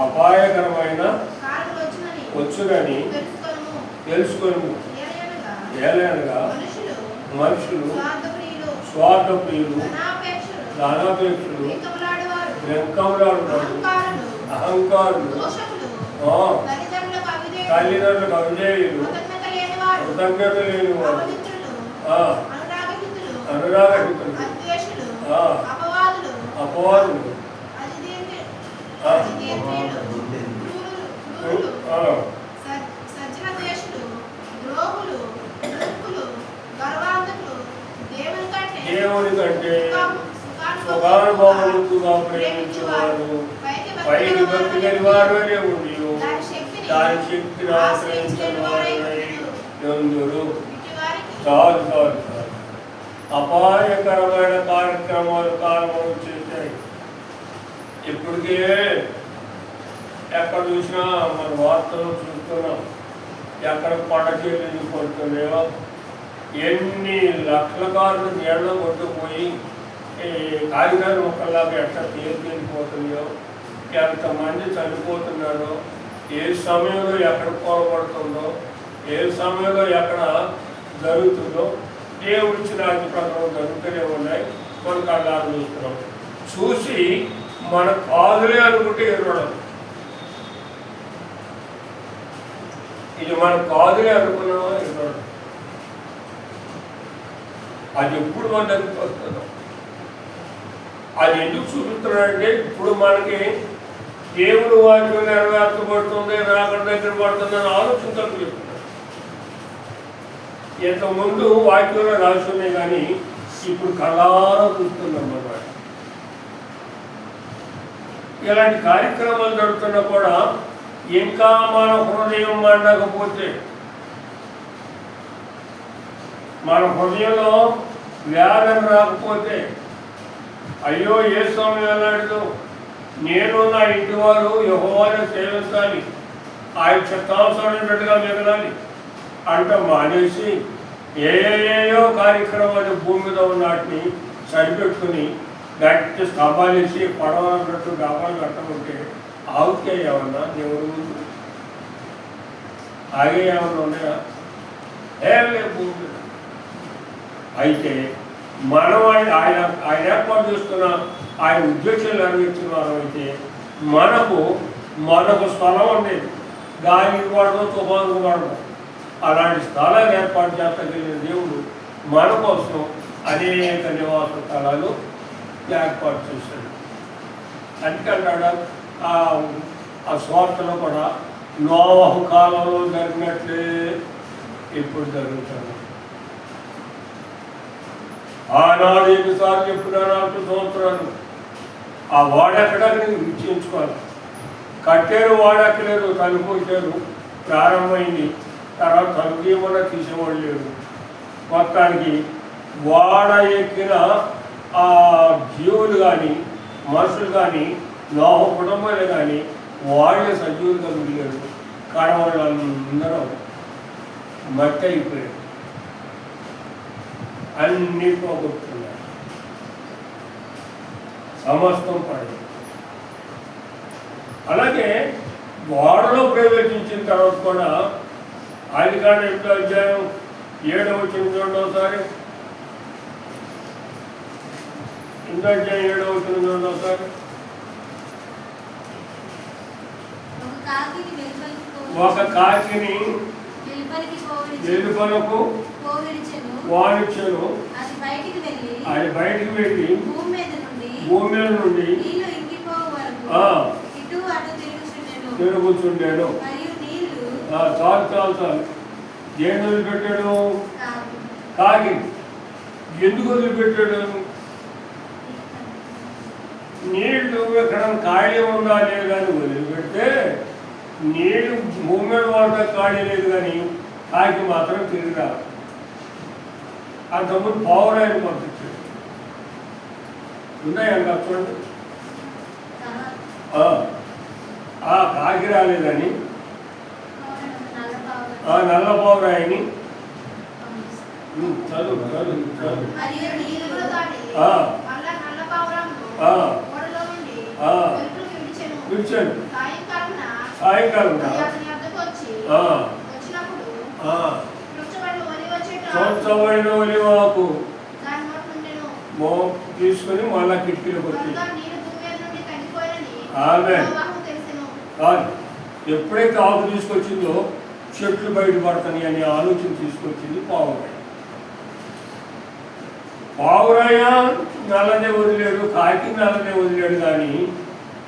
అపాయకరమైన వచ్చునని. తెలుసుకొని ఏలైనగా మనుషులు స్వార్థప్రియులు, దానాపేక్షలు వెంకములాడుతారు అహంకారులు, తల్లిదండ్రులకు అవిధేయులు కృతజ్ఞత లేని వారు అనురాగహితులు. అపవాదులు, వారునే ఉండి. దాని శక్తిని దాని శక్తిని ఆశ్రయించిన వారై ఎందురు ఇటు వారికి చాలు చాలు చాలు. అపాయకరమైన కార్యక్రమాలు కారణం చేశాయి. ఇప్పటికే ఎక్కడ చూసినా మన వార్తలు చూస్తున్నాం. ఎక్కడ పడచేలు పడుతున్నాయో. ఎన్ని లక్షల కార్లు నీళ్ళ కొట్టుకుపోయి కాగితాల మొక్కల్లాగా ఎట్లా తేలిపోతున్నాయో ఎంతమంది చనిపోతున్నారో ఏ సమయంలో ఎక్కడ కోరబడుతుందో ఏ సమయంలో ఎక్కడ జరుగుతుందో దేవుడి రాజ్య ప్రకారం జరుగుతూనే ఉన్నాయి. మన కళ్ళారు చూస్తున్నాం. చూసి మన కాదులే అనుకుంటే ఎరవడం ఇది మన కాదులే అనుకున్నామా ఎరవడం అది ఎప్పుడు మన దగ్గరికి వస్తుందో. అది ఎందుకు చూపిస్తున్నాడంటే ఇప్పుడు మనకి దేవుడు వాక్యం నెరవేర్చబడుతుంది రాకడ దగ్గర పడుతుంది అని ఆలోచన చెప్తున్నాడు ఇంతకుముందు వాక్యంలో రాసి ఉన్నాయి కానీ ఇప్పుడు కళారా చూస్తుందన్నమాట ఇలాంటి కార్యక్రమాలు జరుగుతున్నా కూడా ఇంకా మన హృదయం మండకపోతే మన హృదయంలో వ్యాధం రాకపోతే అయ్యో ఏ స్వామి అన్నాడు నేను నా ఇంటి వారు యహోవాని సేవించాలి. ఆయన చిత్తానుసరైనట్టుగా మిగలాలి. అంట మానేసి ఏయో కార్యక్రమాలు భూమి మీద ఉన్నటిని సరిపెట్టుకుని గట్టి స్తంభాలేసి పడవలన్నట్టు డాబాలు కట్టకుంటే ఆవుకే ఏమన్నా దేవుడు ముందు ఆగే ఏమన్నా ఉన్నాయా? ఏం లేవు భూమి మీద. అయితే మనం ఆయన ఆయన ఏర్పాటు చేస్తున్నాం ఆయన ఉద్దేశాలు నెరవేర్చిన అయితే మనకు మనకు స్థలం ఉండేది గాలికి వాడడం తుఫాను వాడడం అలాంటి స్థలాలు ఏర్పాటు చేస్తగలిగిన దేవుడు మన కోసం అనేక నివాస స్థలాలు ఏర్పాటు చేశాడు. అందుకంటాడు ఆ ఆ స్వార్థలో కూడా నోవహు కాలంలో జరిగినట్లే ఇప్పుడు జరుగుతుంది. ఆనాడు ఎన్నిసార్లు చెప్పినా నాకు సంవత్సరాలు ఆ వాడెక్కడ నిశ్చయించుకోవాలి. కట్టారు వాడెక్కలేరు కనుకోలేరు ప్రారంభమైంది. తర్వాత తలుపు ఏమన్నా తీసేవాళ్ళు లేరు. మొత్తానికి వాడ ఎక్కిన ఆ జీవులు కానీ మనుషులు కానీ లోహ కుటుంబాలు కానీ వాళ్ళే సజీవులుగా మిగిలారు. కానీ వాళ్ళందరూ మట్టి అయిపోయారు. అన్ని పోగొట్టు సమస్తం పడి అలాగే గోడలో ప్రవేశించిన తర్వాత కూడా ఆదికాండ ఎనిమిదో అధ్యాయం ఏడవ వచ్చిన చూడండి ఎనిమిదో అధ్యాయం ఏడవ వచ్చిన చూడండి ఒకసారి. ఒక కాకిని వెలుపలికి వెళ్ళి అది బయటికి వెళ్ళి భూమి మీద నుండి ఆ, చాలు చాలు చాలు. దేని వదిలిపెట్టాడు? కాకి ఎందుకు వదిలిపెట్టాడు? నీళ్ళు ఎక్కడ ఖాళీ ఉందా లేదా అని వదిలిపెడితే నీళ్ళు భూమి మీద ఖాళీ లేదు కానీ కాకి మాత్రం తిరిగి రాదు అంతకుముందు పౌరాయని పంపించాడు. ఉన్నాయండి చూడండి ఆ, కాకి రాలేదని. ఆ నల్ల. ఉమ్, చదువు చదువు చదువు. విడిచెను. సాయంకాలం అది అతని మో తీసుకుని మళ్ళా కిటికీలోకి వచ్చి కాదు. ఎప్పుడైతే ఆకు తీసుకొచ్చిందో చెట్లు బయటపడతాయి అనే ఆలోచన తీసుకొచ్చింది పావురాయ. పావురాయ నల్లనే వదిలేడు కాకి నల్లనే వదిలేడు కానీ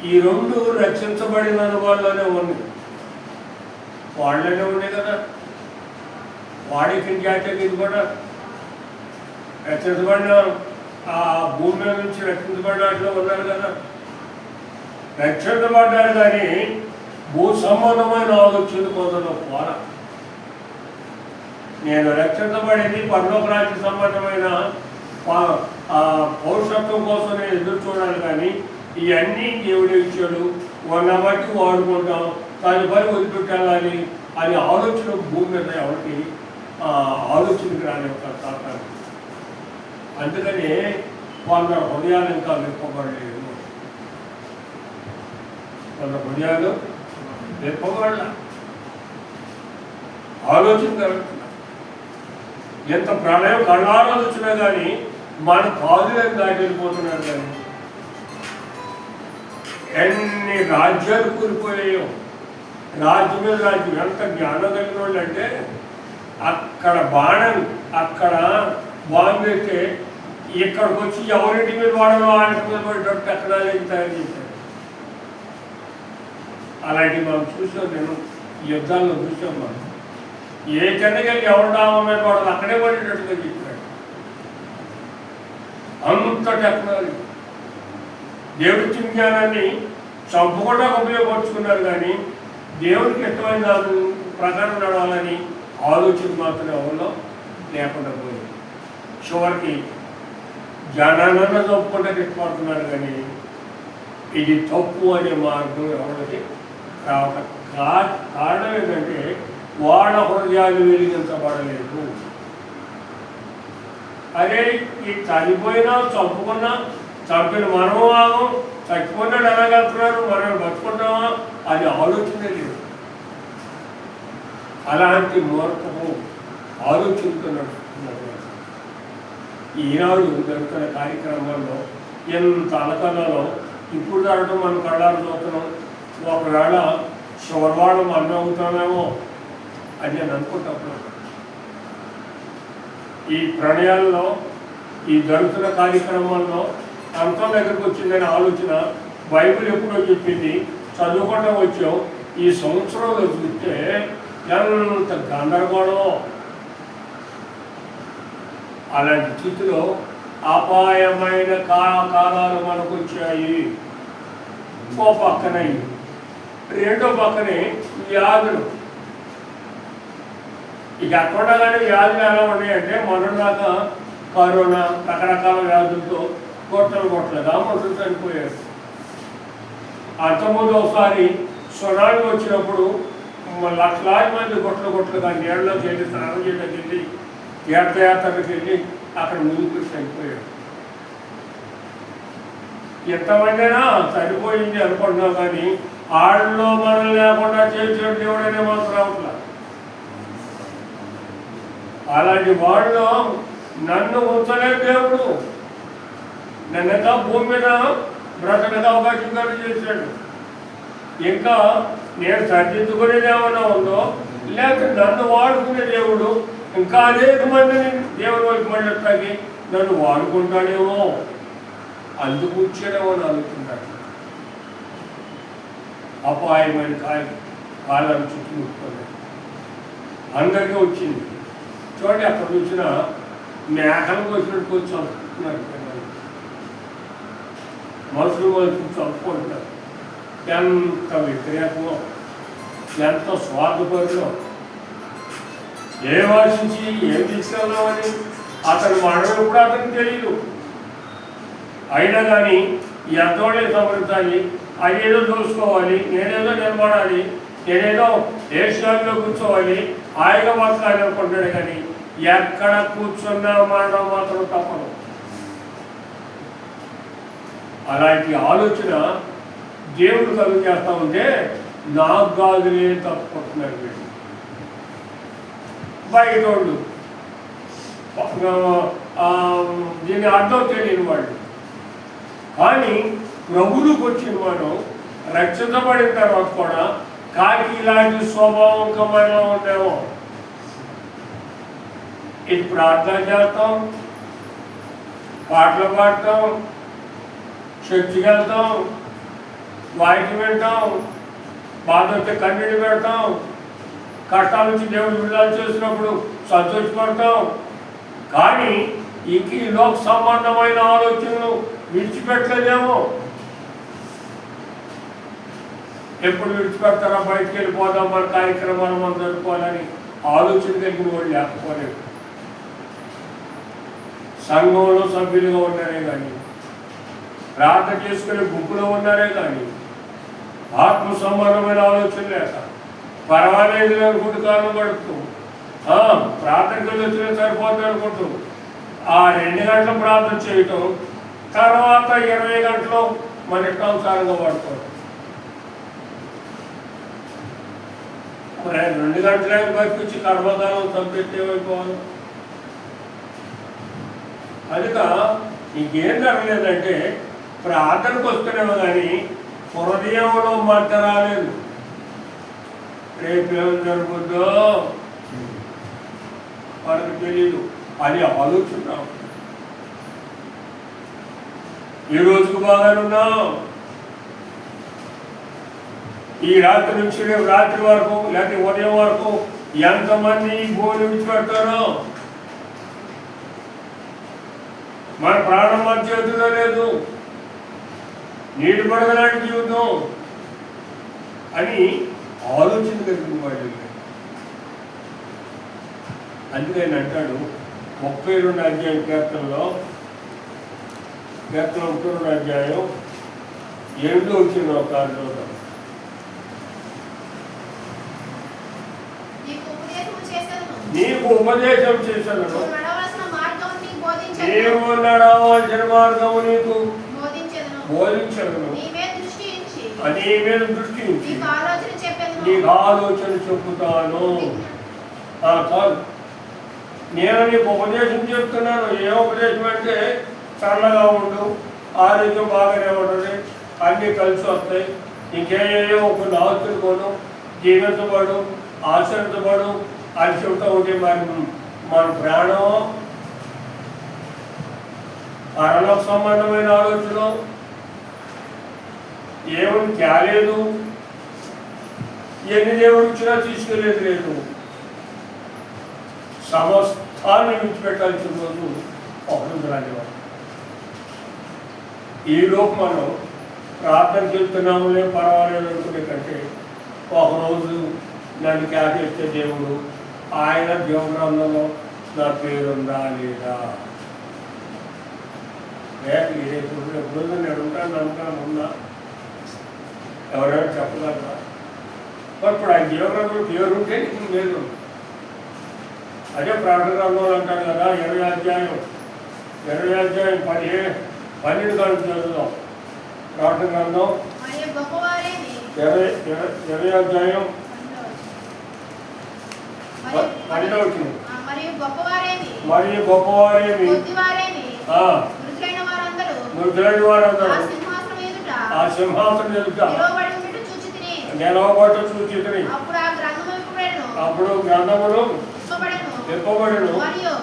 ఈ రెండు రక్షించబడిన వాళ్ళలోనే ఉంది. వాళ్ళనే ఉండే కదా. వాడికి ఇది కూడా. రక్షించబడిన ఆ భూమి మీద నుంచి రక్షించబడినట్లు ఉన్నారు కదా. రక్షించబడ్డారు కానీ భూ సంబంధమైన ఆలోచనలు కొందరు పోర నేను రక్షించబడేది పరలోక రాజ్య సంబంధమైన పౌరుషత్వం కోసం నేను ఎదురు చూడాలి కానీ ఇవన్నీ దేవుడు ఇచ్చాడు. వాళ్ళ బట్టి వాడుకుంటాం దాని పని వదిలిపెట్టాలని అనే ఆలోచన భూమి మీద ఎవరికి ఆ, ఆలోచనకి రాని ఒక తాతాను అందుకని వాళ్ళ హృదయాలు ఇంకా విప్పబడలేదు. వాళ్ళ హృదయాలు విప్పబడాల. ఆలోచన కలుగుతున్నా ఎంత ప్రళయం కళ్ళాలో వచ్చినా కానీ మన కాదులను దాటి వెళ్ళిపోతున్నారు కానీ ఎన్ని రాజ్యాలు కూలిపోయాయో. రాజ్యమే రాజ్యం. ఎంత జ్ఞానం కలిగిన వాళ్ళు అంటే అక్కడ బాణం అక్కడ బాంబు పెడితే ఇక్కడికి వచ్చి ఎవరింటి మీద వాడలో వాళ్ళకి మీద పడేటట్టు టెక్నాలజీ తయారు చేశారు. అలాంటి మనం చూసాం నేను యుద్ధాల్లో చూసాం మనం. ఏ కిందకెళ్ళి ఎవరు మీద వాడు అక్కడే పడేటట్టుగా చెప్పాడు అంత టెక్నాలజీ దేవుడి జ్ఞానాన్ని చంపుకోవడానికి ఉపయోగపరుచుకున్నారు కానీ దేవుడికి ఇష్టమైన దాని ప్రకారం నడవాలని ఆలోచన మాత్రం ఎవరిలో లేకుండా పోయింది చివరికి జనాలను చంపుకుంటే తిట్టుకుంటున్నారు కానీ ఇది తప్పు అనే మార్గం ఎవరికి రావట కారణం ఏంటంటే వాళ్ళ హృదయాలు వెలిగించబడలేదు. అదే ఈ చనిపోయినా చంపుకున్నా చంపిన మనము ఆగం చచ్చిపోయినాడు ఎలాగలుగుతున్నారు మనం బతుకుంటామా అది ఆలోచన లేదు. అలాంటి మూర్ఖము ఆలోచనతో నడుస్తున్నారు ఈనాడు జరుగుతున్న కార్యక్రమాల్లో ఎంత అలకలలో ఇప్పుడు జరగడం మనం కళ్ళారు చూస్తున్నాం. ఒకవేళ శివర్వాడం అన్నం అవుతామేమో అని నేను అనుకుంటున్నాను. ఈ ప్రణయాల్లో ఈ జరుగుతున్న కార్యక్రమాల్లో అంతం దగ్గరకు వచ్చిందనే ఆలోచన బైబిల్ ఎప్పుడో చెప్పింది. చదువుకుంటూ వచ్చాం. ఈ సంవత్సరంలో చూస్తే ఎంత గందరగోళం. అలాంటి స్థితిలో అపాయమైన కా కాలాలు మనకు వచ్చాయి ఓ పక్కన రెండో పక్కనే వ్యాధులు ఇక అక్కడగానే కానీ వ్యాధులు ఎలా ఉన్నాయంటే మొన్నదాకా కరోనా రకరకాల వ్యాధులతో గొట్టలు గొట్టలుగా మనుషులు చనిపోయారు. అంతకుముందు ఒకసారి సునామీ వచ్చినప్పుడు లక్షలాది మంది గొట్టలు గొట్టలుగా నీళ్ళలో చేసి స్నానం చేయడానికి తీర్థయాత్రకు వెళ్ళి అక్కడ మునిగి చనిపోయాడు. ఎంతమందినా సరిపోయింది అనుకుంటున్నాం కానీ ఆళ్ళలో మనం లేకుండా చేసేడు దేవుడనే మాత్రం రావట్లా. అలాంటి వాళ్ళు నన్ను ఉంచలేదు దేవుడు. నన్నగా భూమి మీద బ్రతకగా అవకాశం కలిగి చేశాడు. ఇంకా నేను సర్దిద్దుకునేది ఏమైనా ఉందో లేక నన్ను వాడుకునే దేవుడు ఇంకా అనేక మందిని దేవుని వైపు మళ్ళీ నన్ను వాడుకుంటాడేమో. అందుకు వచ్చాడేమో అని అనుకుంటాడు అపాయమైన కాయ కాలాన్ని చుట్టుముట్టుకున్నాడు అందరికీ వచ్చింది. చూడండి అక్కడ వచ్చిన మేకలకు వచ్చినట్టు కొంచెం చంపుతున్నారు మనుషులు మనుషులు చంపుకుంటున్నారు. ఎంత వ్యతిరేకమో ఎంత స్వార్థపరులో ఏం ఆశించి ఏం తీసుకెళ్దామని అతను మరణం కూడా అతనికి తెలియదు అయినా కానీ ఎంతోడే సమర్థాలి అదేదో చూసుకోవాలి నేనేదో నిలబడాలి నేనేదో ఏషియాలో కూర్చోవాలి హాయిగా బతకాలి అనుకుంటాడు కానీ ఎక్కడ కూర్చున్నా మరణం మాత్రం తప్పదు. అలాంటి ఆలోచన దేవుడు కలుగు చేస్తా ఉంటే నాకు కాదులే తప్పకుండా వీడు. బయట వాళ్ళు దీని అర్థం తెలియని వాళ్ళు కానీ ప్రభువులకు వచ్చిన మనం రక్షించబడిన తర్వాత కూడా కానీ ఇలాంటి స్వభావం కమలో ఉండేమో ఇది ప్రార్థన చేస్తాం పాటలు పాడతాం చర్చికి వెళ్తాం వాయికి వింటాం బాధ వస్తే కన్నీళ్ళు పెడతాం కష్టాల నుంచి దేవుడు విడుదల చేసినప్పుడు సంతోషపడతాం. కానీ ఇంక ఈ లోక సంబంధమైన ఆలోచనలు విడిచిపెట్టలేదేమో. ఎప్పుడు విడిచిపెడతారా బయటికి వెళ్ళిపోదాం మన కార్యక్రమాలు మనం జరుపుకోవాలని ఆలోచన కలిగిన వాళ్ళు లేకపోలేదు. సంఘంలో సభ్యులుగా ఉన్నారే కానీ ప్రార్థన చేసుకునే గుంపులో ఉన్నారే కానీ ఆత్మ సంబంధమైన ఆలోచన లేక పర్వాలేదు అనుకుంటూ కాలం గడుపుతూ ఆ, వచ్చిన సరిపోతుంది అనుకుంటూ. ఆ రెండు గంటలు ప్రార్థన చేయటం తర్వాత ఇరవై గంటలు మన ఇష్టానుసారంగా వాడుకోవడం. మరి రెండు గంటలైన బతికించి కర్మకాలం చంపెట్టి ఏమైపోవాలి? కనుక ఇంకేం జరగలేదంటే ప్రార్థనకు వస్తున్నాము కానీ హృదయంలో మధ్య రాలేదు. రేపేం జరుగుద్దో? వాళ్ళకి తెలియదు అని ఆలోచన ఈ రోజుకు బాగానున్నాం ఈ రాత్రి నుంచి రేపు రాత్రి వరకు లేకపోతే ఉదయం వరకు ఎంతమంది గోలు విడిచిపెడతారో మన ప్రాణం మన చేతిలో లేదు. నీటి పడగలాంటి జీవితం. అని ఆలోచన కలిగిన వాళ్ళు అందుకే ఆయన అంటాడు ముప్పై రెండు అధ్యాయం కీర్తనలో కీర్తన ముప్పై రెండు అధ్యాయం ఏమిటో వచ్చింది ఒక చూద్దాం నీకు ఉపదేశం చేశాను. నీవు నడవలసిన మార్గము నీకు బోధించను నీ మీద దృష్టి ఉంచి. నీకు ఆలోచన చెప్పేదను నీకు చెప్పుతాను నేను నీకు ఉపదేశం చెప్తున్నాను. ఏ ఉపదేశం అంటే చల్లగా ఉండు ఆరోగ్యం బాగానే ఉంటుంది అన్నీ కలిసి వస్తాయి. ఇంకేయో ఒక ఆస్తులు కొను జీవించబడు ఆశ్రయించబడు అని చెబుతూ ఉంటే మరి మన ప్రాణం. పరలోక సంబంధమైన ఆలోచన ఏమని తేలేదు. ఎన్ని దేవుడు ఇచ్చినా తీసుకెళ్ళేది లేదు సమస్తాన్ని విడిచిపెట్టాల్సిన రోజు ఒకటి రానివాడు ఈ లోపు మనం ప్రార్థన చెప్తున్నాములే పర్వాలేదు అనుకునే కంటే ఒకరోజు నన్ను కేకేస్తే దేవుడు ఆయన దేవగ్రంథంలో నా పేరుందా లేదా లేదు ఇప్పుడు ఎప్పుడు నేను ఉంటాను నమ్మకాన్ని ఉన్నా ఎవరైనా చెప్పగలరా ఇప్పుడు ఆయన జీవగ్రంథంలో పేరుంటే నీకు లేదు. అదే ప్రార్థన గ్రంథంలో అంటారు కదా ఇరవై అధ్యాయం. ఇరవై అధ్యాయం పదిహేను పన్నెండు గంటలు చదువుదాం. ప్రార్థన గ్రంథం. మరియు గొప్పవారేమి ఇరవై ఇరవై అధ్యాయం. పన్నెండు వచ్చింది ఆ, మరియు గొప్పవారేమి ఆ, మృతులైన ఆ వారందరూ ఆ సింహాసనం ఎదుట నిలవబట్ట సూచితని అప్పుడు గ్రంథములు మరియు?